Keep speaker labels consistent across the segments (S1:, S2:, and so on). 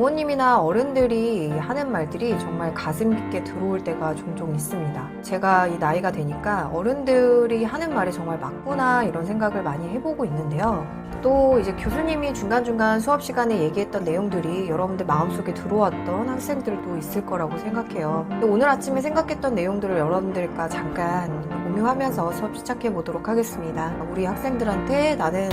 S1: 부모님이나 어른들이 하는 말들이 정말 가슴 깊게 들어올 때가 종종 있습니다. 제가 이 나이가 되니까 어른들이 하는 말이 정말 맞구나 이런 생각을 많이 해보고 있는데요. 또 이제 교수님이 중간중간 수업 시간에 얘기했던 내용들이 여러분들 마음속에 들어왔던 학생들도 있을 거라고 생각해요. 오늘 아침에 생각했던 내용들을 여러분들과 잠깐 공유하면서 수업 시작해 보도록 하겠습니다. 우리 학생들한테 나는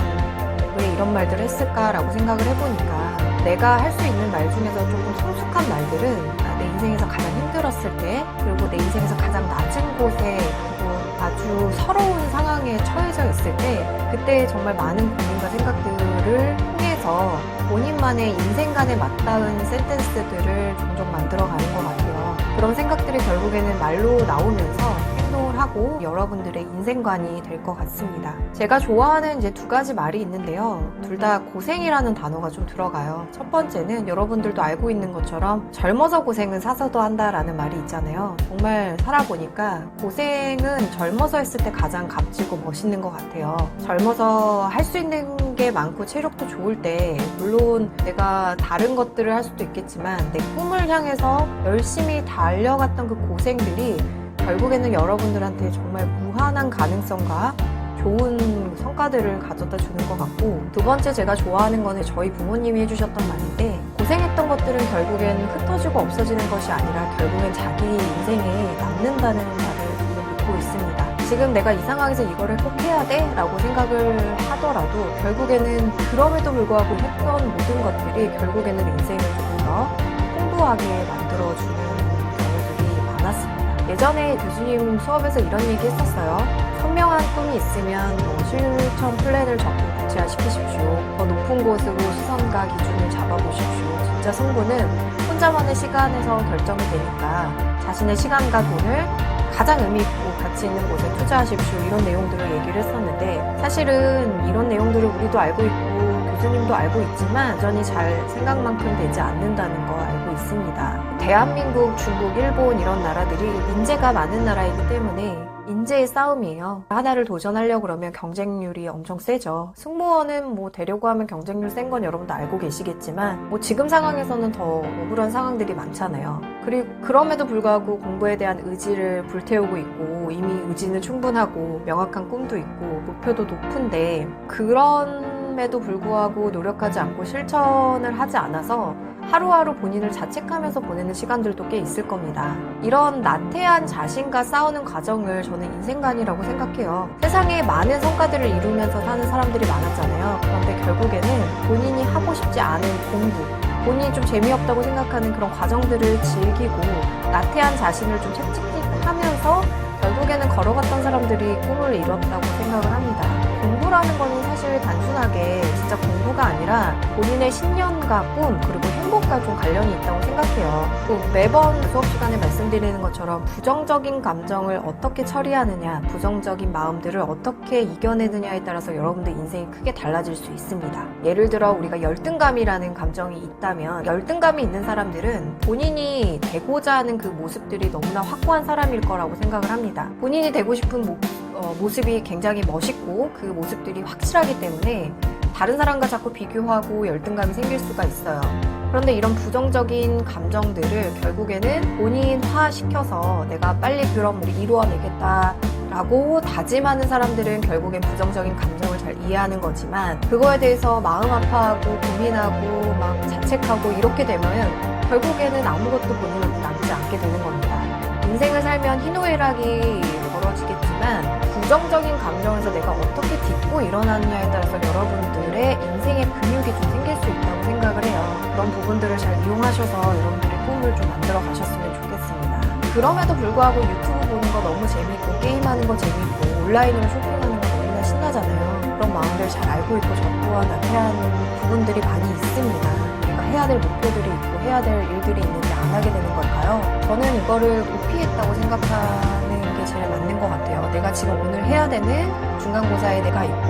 S1: 왜 이런 말들을 했을까라고 생각을 해보니까 내가 할 수 있는 말 중에서 조금 성숙한 말들은 내 인생에서 가장 힘들었을 때 그리고 내 인생에서 가장 낮은 곳에 그리고 아주 서러운 상황에 처해져 있을 때 그때 정말 많은 고민과 생각들을 통해서 본인만의 인생관에 맞닿은 센텐스들을 종종 만들어 가는 것 같아요. 그런 생각들이 결국에는 말로 나오면서 행동을 하고 여러분들의 인생관이 될 것 같습니다. 제가 좋아하는 이제 두 가지 말이 있는데요. 둘 다 고생이라는 단어가 좀 들어가요. 첫 번째는 여러분들도 알고 있는 것처럼 젊어서 고생은 사서도 한다라는 말이 있잖아요. 정말 살아보니까 고생은 젊어서 했을 때 가장 값지고 멋있는 것 같아요. 젊어서 할 수 있는 게 많고 체력도 좋을 때 물론 내가 다른 것들을 할 수도 있겠지만 내 꿈을 향해서 열심히 달려갔던 그 고생들이 결국에는 여러분들한테 정말 무한한 가능성과 좋은 성과들을 가져다 주는 것 같고 두 번째 제가 좋아하는 거는 저희 부모님이 해주셨던 말인데 고생했던 것들은 결국엔 흩어지고 없어지는 것이 아니라 결국엔 자기 인생에 남는다는 말을 저는 믿고 있습니다. 지금 내가 이 상황에서 이거를 꼭 해야 돼? 라고 생각을 하더라도 결국에는 그럼에도 불구하고 했던 모든 것들이 결국에는 인생을 조금 더 풍부하게 만들어주는 예전에 교수님 수업에서 이런 얘기 했었어요. 선명한 꿈이 있으면 뭐 실천 플랜을 적고 구체화시키십시오. 더 높은 곳으로 시선과 기준을 잡아보십시오. 진짜 승부는 혼자만의 시간에서 결정이 되니까 자신의 시간과 돈을 가장 의미 있고 가치 있는 곳에 투자하십시오. 이런 내용들을 얘기를 했었는데 사실은 이런 내용들을 우리도 알고 있고 교수님도 알고 있지만 여전히 잘 생각만큼 되지 않는다는 거 알고 있습니다. 대한민국, 중국, 일본 이런 나라들이 인재가 많은 나라이기 때문에 인재의 싸움이에요. 하나를 도전하려고 그러면 경쟁률이 엄청 세죠. 승무원은 뭐 되려고 하면 경쟁률 센 건 여러분도 알고 계시겠지만 뭐 지금 상황에서는 더 억울한 상황들이 많잖아요. 그리고 그럼에도 불구하고 공부에 대한 의지를 불태우고 있고 이미 의지는 충분하고 명확한 꿈도 있고 목표도 높은데 그 럼에도 불구하고 노력하지 않고 실천을 하지 않아서 하루하루 본인을 자책하면서 보내는 시간들도 꽤 있을 겁니다. 이런 나태한 자신과 싸우는 과정을 저는 인생관이라고 생각해요. 세상에 많은 성과들을 이루면서 사는 사람들이 많았잖아요. 그런데 결국에는 본인이 하고 싶지 않은 공부, 본인이 좀 재미없다고 생각하는 그런 과정들을 즐기고 나태한 자신을 좀 채찍하면서 결국에는 걸어갔던 사람들이 꿈을 이뤘다고 생각을 합니다. 공부라는 거는 사실 단순하게 진짜 공부가 아니라 본인의 신념과 꿈 그리고 행복과 좀 관련이 있다고 생각해요. 또 매번 수업 시간에 말씀드리는 것처럼 부정적인 감정을 어떻게 처리하느냐, 부정적인 마음들을 어떻게 이겨내느냐에 따라서 여러분들 인생이 크게 달라질 수 있습니다. 예를 들어 우리가 열등감이라는 감정이 있다면 열등감이 있는 사람들은 본인이 되고자 하는 그 모습들이 너무나 확고한 사람일 거라고 생각을 합니다. 본인이 되고 싶은 모, 어, 모습이 굉장히 멋있고 그 모습들이 확실하기 때문에 다른 사람과 자꾸 비교하고 열등감이 생길 수가 있어요. 그런데 이런 부정적인 감정들을 결국에는 본인화시켜서 내가 빨리 그럼 우리 이루어내겠다. 라고 다짐하는 사람들은 결국엔 부정적인 감정을 잘 이해하는 거지만 그거에 대해서 마음 아파하고 고민하고 막 자책하고 이렇게 되면 결국에는 아무것도 본인한테 남지 않게 되는 겁니다. 인생을 살면 희노애락이 벌어지겠지만 부정적인 감정에서 내가 어떻게 딛고 일어나느냐에 따라서 여러분들의 인생의 근육이 좀 생길 수 있다고 생각을 해요. 그런 부분들을 잘 이용하셔서 여러분들의 꿈을 좀 만들어 가셨으면 좋겠습니다. 그럼에도 불구하고 유튜브 보는 거 너무 재밌고 게임하는 거 재밌고 온라인으로 쇼핑하는 거 너무나 신나잖아요. 그런 마음들 잘 알고 있고 저 또한 나태한 부분들이 많이 있습니다. 내가 해야 될 목표들이 있고 해야 될 일들이 있는데 안 하게 되는 걸까요? 저는 이거를 못 피했다고 생각하는 게 제일 맞는 것 같아요. 내가 지금 오늘 해야 되는 중간고사에 내가 있고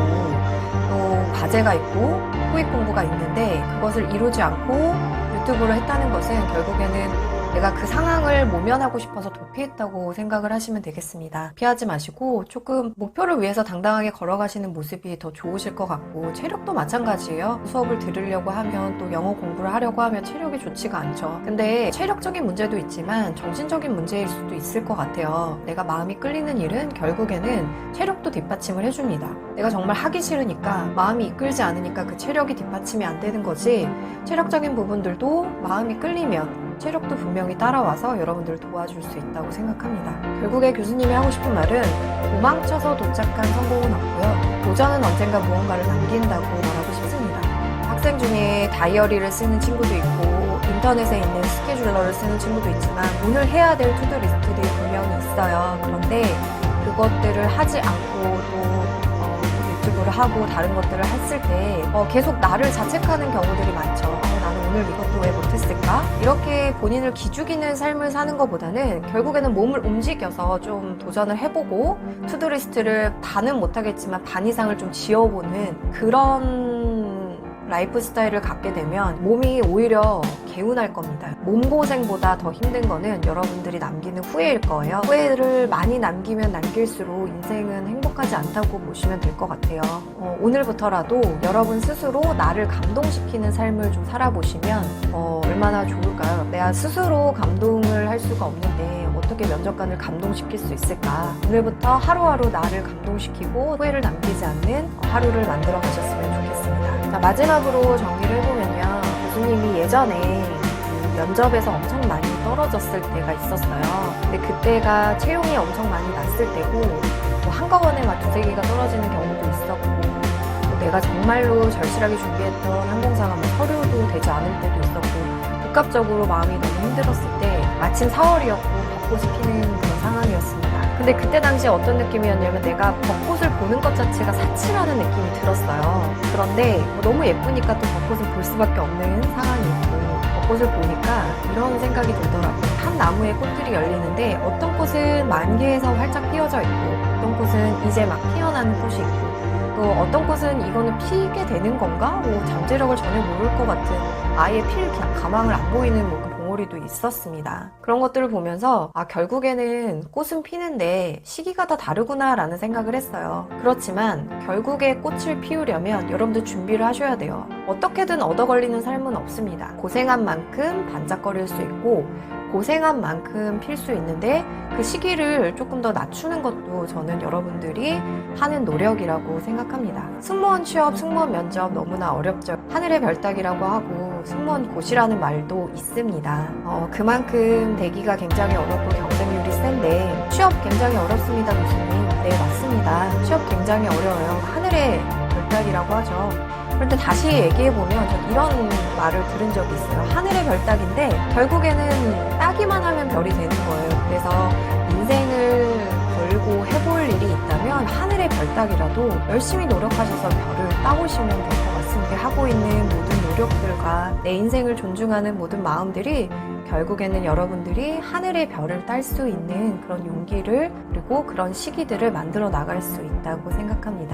S1: 또 과제가 있고 토익 공부가 있는데 그것을 이루지 않고 유튜브를 했다는 것은 결국에는 내가 그 상황을 모면하고 싶어서 도피했다고 생각을 하시면 되겠습니다. 피하지 마시고 조금 목표를 위해서 당당하게 걸어가시는 모습이 더 좋으실 것 같고 체력도 마찬가지예요. 수업을 들으려고 하면 또 영어 공부를 하려고 하면 체력이 좋지가 않죠. 근데 체력적인 문제도 있지만 정신적인 문제일 수도 있을 것 같아요. 내가 마음이 끌리는 일은 결국에는 체력도 뒷받침을 해줍니다. 내가 정말 하기 싫으니까 마음이 이끌지 않으니까 그 체력이 뒷받침이 안 되는 거지 체력적인 부분들도 마음이 끌리면 체력도 분명히 따라와서 여러분들을 도와줄 수 있다고 생각합니다. 결국에 교수님이 하고 싶은 말은 도망쳐서 도착한 성공은 없고요. 도전은 언젠가 무언가를 남긴다고 말하고 싶습니다. 학생 중에 다이어리를 쓰는 친구도 있고 인터넷에 있는 스케줄러를 쓰는 친구도 있지만 오늘 해야 될 투두 리스트들이 분명히 있어요. 그런데 그것들을 하지 않고 또 어, 유튜브를 하고 다른 것들을 했을 때 어, 계속 나를 자책하는 경우들이 많죠. 오늘 이것도 왜 못했을까? 이렇게 본인을 기죽이는 삶을 사는 것보다는 결국에는 몸을 움직여서 좀 도전을 해보고 투두리스트를 다는 못하겠지만 반 이상을 좀 지어보는 그런 라이프 스타일을 갖게 되면 몸이 오히려 개운할 겁니다. 몸고생보다 더 힘든 거는 여러분들이 남기는 후회일 거예요. 후회를 많이 남기면 남길수록 인생은 행복하지 않다고 보시면 될 것 같아요. 어, 오늘부터라도 여러분 스스로 나를 감동시키는 삶을 좀 살아보시면 어, 얼마나 좋을까요? 내가 스스로 감동을 할 수가 없는데 어떻게 면접관을 감동시킬 수 있을까? 오늘부터 하루하루 나를 감동시키고 후회를 남기지 않는 하루를 만들어 가셨으면 좋겠습니다. 자, 마지막으로 정리를 해보면요. 교수님이 예전에 그 면접에서 엄청 많이 떨어졌을 때가 있었어요. 근데 그때가 채용이 엄청 많이 났을 때고, 또 한꺼번에 막 두세 개가 떨어지는 경우도 있었고, 또 내가 정말로 절실하게 준비했던 항공사가 뭐 서류도 되지 않을 때도 있었고, 복합적으로 마음이 너무 힘들었을 때, 마침 4월이었고, 벚꽃이 피는 그런. 근데 그때 당시에 어떤 느낌이었냐면 내가 벚꽃을 보는 것 자체가 사치라는 느낌이 들었어요. 그런데 너무 예쁘니까 또 벚꽃을 볼 수밖에 없는 상황이었고 벚꽃을 보니까 이런 생각이 들더라고요. 한 나무에 꽃들이 열리는데 어떤 꽃은 만개에서 활짝 피어져 있고 어떤 꽃은 이제 막 피어나는 꽃이 있고 또 어떤 꽃은 이거는 피게 되는 건가? 뭐 잠재력을 전혀 모를 것 같은 아예 필 가망을 안 보이는 뭐 봉오리도 있었습니다. 그런 것들을 보면서 아 결국에는 꽃은 피는데 시기가 다 다르구나 라는 생각을 했어요. 그렇지만 결국에 꽃을 피우려면 여러분들 준비를 하셔야 돼요. 어떻게든 얻어 걸리는 삶은 없습니다. 고생한 만큼 반짝거릴 수 있고 고생한 만큼 필 수 있는데 그 시기를 조금 더 낮추는 것도 저는 여러분들이 하는 노력이라고 생각합니다. 승무원 취업, 승무원 면접 너무나 어렵죠. 하늘의 별따기라고 하고 승무원 고시라는 말도 있습니다. 어, 그만큼 대기가 굉장히 어렵고 경쟁률이 센데 취업 굉장히 어렵습니다, 교수님. 네, 맞습니다. 취업 굉장히 어려워요. 하늘의 별따기라고 하죠. 그런데 다시 얘기해보면 전 이런 말을 들은 적이 있어요. 하늘의 별따기인데 결국에는 따기만 하면 별이 되는 거예요. 그래서 인생을 걸고 해볼 일이 있다면 하늘의 별따기라도 열심히 노력하셔서 별을 따오시면 될 것 같습니다. 하고 있는 모든 노력들과 내 인생을 존중하는 모든 마음들이 결국에는 여러분들이 하늘의 별을 딸 수 있는 그런 용기를 그리고 그런 시기들을 만들어 나갈 수 있다고 생각합니다.